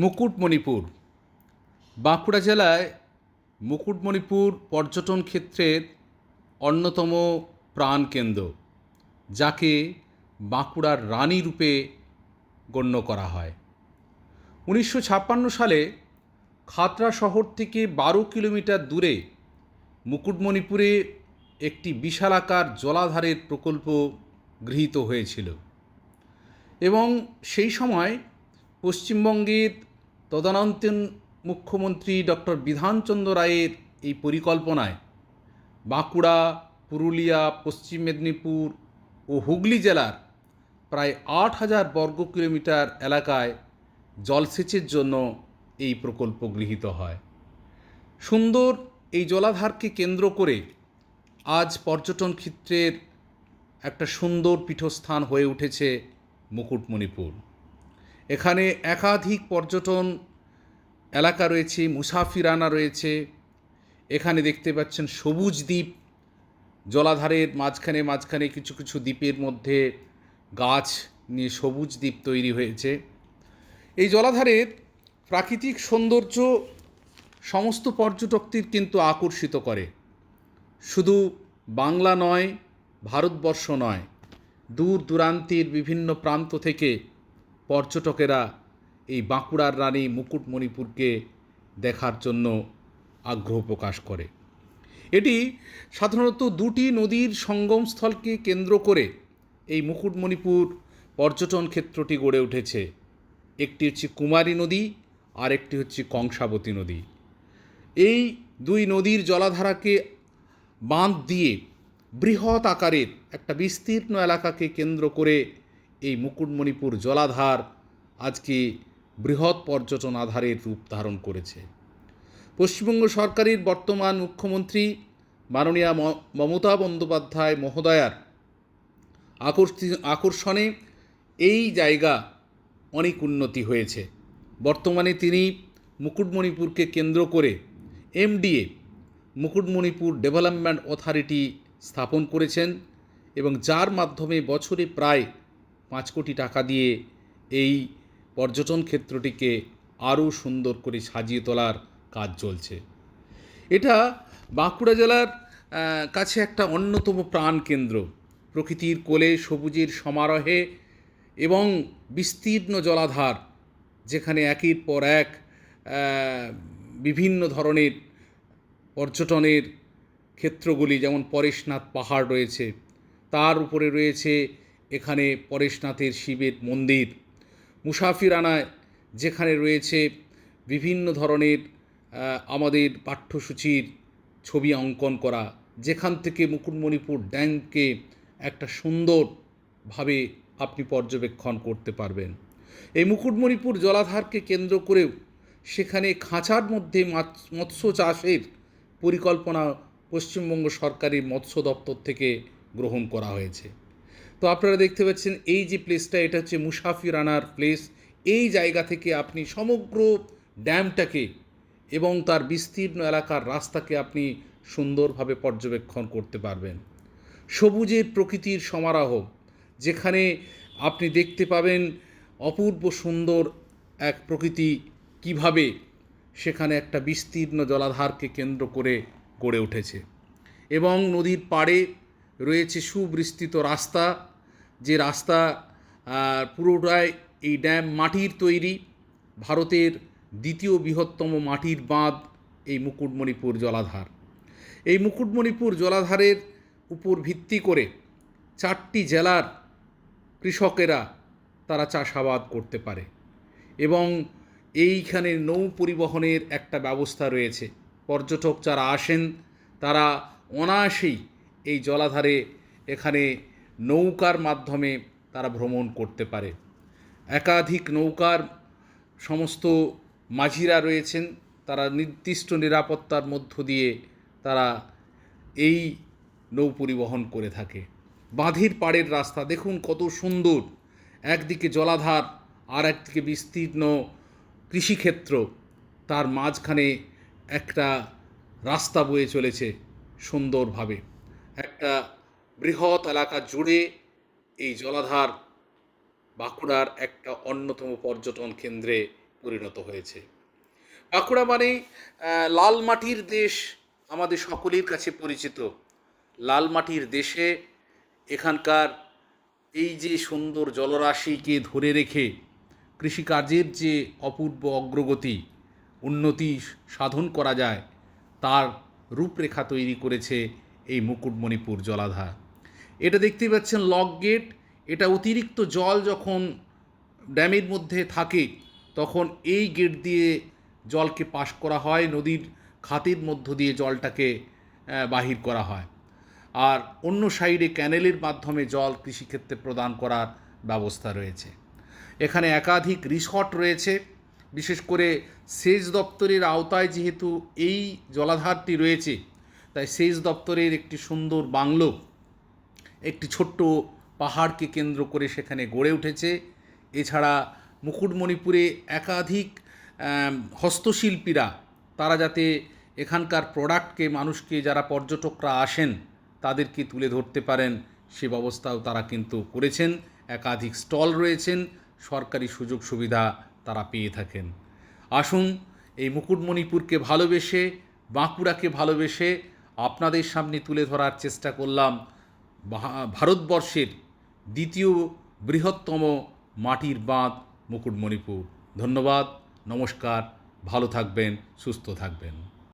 মুকুটমণিপুর। বাঁকুড়া জেলায় মুকুটমণিপুর পর্যটন ক্ষেত্রের অন্যতম প্রাণকেন্দ্র যাকে বাঁকুড়ার রানী রূপে গণ্য করা হয়। উনিশশো ছাপ্পান্ন সালে খাতড়া শহর থেকে বারো কিলোমিটার দূরে মুকুটমণিপুরে একটি বিশালাকার জলাধারের প্রকল্প গৃহীত হয়েছিল এবং সেই সময় পশ্চিমবঙ্গের তদানীন্তন মুখ্যমন্ত্রী ডক্টর বিধানচন্দ্র রায়ের এই পরিকল্পনায় বাঁকুড়া, পুরুলিয়া, পশ্চিম মেদিনীপুর ও হুগলি জেলার প্রায় আট হাজার বর্গ কিলোমিটার এলাকায় জলসেচের জন্য এই প্রকল্প গৃহীত হয়। সুন্দর এই জলাধারকে কেন্দ্র করে আজ পর্যটন ক্ষেত্রের একটা সুন্দর পীঠস্থান হয়ে উঠেছে মুকুটমণিপুর। এখানে একাধিক পর্যটন এলাকা রয়েছে, মুসাফিরানা রয়েছে। এখানে দেখতে পাচ্ছেন সবুজ দ্বীপ। জলাধারের মাঝখানে মাঝখানে কিছু কিছু দ্বীপের মধ্যে গাছ নিয়ে সবুজ দ্বীপ তৈরি হয়েছে। এই জলাধারের প্রাকৃতিক সৌন্দর্য সমস্ত পর্যটকদের কিন্তু আকর্ষিত করে। শুধু বাংলা নয়, ভারতবর্ষ নয়, দূর দূরান্তের বিভিন্ন প্রান্ত থেকে পর্যটকেরা এই বাঁকুড়ার রানী মুকুটমণিপুরকে দেখার জন্য আগ্রহ প্রকাশ করে। এটি সাধারণত দুটি নদীর সঙ্গমস্থলকে কেন্দ্র করে এই মুকুটমণিপুর পর্যটন ক্ষেত্রটি গড়ে উঠেছে। একটি হচ্ছে কুমারী নদী আর একটি হচ্ছে কংসাবতী নদী। এই দুই নদীর জলাধারাকে বাঁধ দিয়ে বৃহৎ আকারের একটা বিস্তীর্ণ এলাকাকে কেন্দ্র করে এই মুকুটমণিপুর জলাধার আজকে বৃহৎ পর্যটন আধারের রূপ ধারণ করেছে। পশ্চিমবঙ্গ সরকারের বর্তমান মুখ্যমন্ত্রী মাননীয়া মমতা বন্দ্যোপাধ্যায় মহোদয়ার আকর্ষি- আকর্ষণে এই জায়গা অনেক উন্নতি হয়েছে। বর্তমানে তিনি মুকুটমণিপুরকে কেন্দ্র করে এমডিএ, মুকুটমণিপুর ডেভেলপমেন্ট অথরিটি স্থাপন করেছেন এবং যার মাধ্যমে বছরে প্রায় পাঁচ কোটি টাকা দিয়ে এই পর্যটন ক্ষেত্রটিকে আরও সুন্দর করে সাজিয়ে তোলার কাজ চলছে। এটা বাঁকুড়া জেলার কাছে একটা অন্যতম প্রাণকেন্দ্র প্রকৃতির কোলে সবুজের সমারোহে এবং বিস্তীর্ণ জলাধার, যেখানে একের পর এক বিভিন্ন ধরনের পর্যটনের ক্ষেত্রগুলি, যেমন পরেশনাথ পাহাড় রয়েছে, তার উপরে রয়েছে এখানে পরেশনাথের শিবের মন্দির। মুসাফিরানায়, যেখানে রয়েছে বিভিন্ন ধরনের আমাদের পাঠ্যসূচির ছবি অঙ্কন করা, যেখান থেকে মুকুটমণিপুর ড্যামকে একটা সুন্দরভাবে আপনি পর্যবেক্ষণ করতে পারবেন। এই মুকুটমণিপুর জলাধারকে কেন্দ্র করেও সেখানে খাঁচার মধ্যে মৎস্য চাষের পরিকল্পনা পশ্চিমবঙ্গ সরকারি মৎস্য দপ্তর থেকে গ্রহণ করা হয়েছে। তো আপনারা দেখতে পাচ্ছেন এই যে প্লেসটা এটা হচ্ছে মুসাফিরানার প্লেস এই জায়গা থেকে আপনি সমগ্র ড্যামটাকে এবং তার বিস্তীর্ণ এলাকার রাস্তাকে আপনি সুন্দরভাবে পর্যবেক্ষণ করতে পারবেন। সবুজের প্রকৃতির সমারোহ, যেখানে আপনি দেখতে পাবেন অপূর্ব সুন্দর এক প্রকৃতি কীভাবে সেখানে একটা বিস্তীর্ণ জলাধারকে কেন্দ্র করে গড়ে উঠেছে। এবং নদীর পাড়ে রয়েছে সুবিস্তৃত রাস্তা যে রাস্তা পুরোটাই এই ড্যাম মাটির তৈরি, ভারতের দ্বিতীয় বৃহত্তম মাটির বাঁধ এই মুকুটমণিপুর জলাধার। এই মুকুটমণিপুর জলাধারের উপর ভিত্তি করে চারটি জেলার কৃষকেরা তারা চাষাবাদ করতে পারে এবং এইখানে নৌ পরিবহনের একটা ব্যবস্থা রয়েছে। পর্যটক যারা আসেন, তারা অনায়াসেই এই জলাধারে এখানে নৌকার মাধ্যমে তারা ভ্রমণ করতে পারে। একাধিক নৌকার সমস্ত মাঝিরা রয়েছেন, তারা নির্দিষ্ট নিরাপত্তার মধ্য দিয়ে তারা এই নৌ পরিবহন করে থাকে। বাঁধির পাড়ের রাস্তা, দেখুন কত সুন্দর। একদিকে জলাধার, আর একদিকে বিস্তীর্ণ কৃষিক্ষেত্র। তার মাঝখানে একটা রাস্তা বয়ে চলেছে সুন্দরভাবে। একটা বৃহৎ এলাকা জুড়ে এই জলাধার বাঁকুড়ার একটা অন্যতম পর্যটন কেন্দ্রে পরিণত হয়েছে। বাঁকুড়া মানে লাল মাটির দেশ আমাদের সকলের কাছে পরিচিত। লাল মাটির দেশে এখানকার এই যে সুন্দর জলরাশিকে ধরে রেখে কৃষিকার্যের যে অপূর্ব অগ্রগতি, উন্নতি সাধন করা যায়, তার রূপরেখা তৈরি করেছে এই মুকুটমণিপুর জলাধার। এটা দেখতে পাচ্ছেন লক গেট এটা অতিরিক্ত জল যখন ড্যামের মধ্যে থাকে, তখন এই গেট দিয়ে জলকে পাশ করা হয়, নদীর খাতির মধ্য দিয়ে জলটাকে বাহির করা হয়। আর অন্য সাইডে ক্যানেলের মাধ্যমে জল কৃষিক্ষেত্রে প্রদান করার ব্যবস্থা রয়েছে। এখানে একাধিক রিসর্ট রয়েছে, বিশেষ করে সেচ দপ্তরের আওতায় যেহেতু এই জলাধারটি রয়েছে, তাই সেচ দপ্তরের একটি সুন্দর বাংলো একটি ছোট্ট পাহাড়কে কেন্দ্র করে সেখানে গড়ে উঠেছে। এছাড়া মুকুটমণিপুরে একাধিক হস্তশিল্পীরা, তারা যাতে এখানকার প্রোডাক্টকে, মানুষকে, যারা পর্যটকরা আসেন, তাদেরকে তুলে ধরতে পারেন, সে ব্যবস্থাও তারা কিন্তু করেছেন। একাধিক স্টল রয়েছেন, সরকারি সুযোগ সুবিধা তারা পেয়ে থাকেন। আসুন, এই মুকুটমণিপুরকে ভালোবেসে, বাঁকুড়াকে ভালোবেসে আপনাদের সামনে তুলে ধরার চেষ্টা করলাম। ভারতবর্ষের দ্বিতীয় বৃহত্তম মাটির বাঁধ মুকুটমণিপুর। ধন্যবাদ নমস্কার ভালো থাকবেন সুস্থ থাকবেন।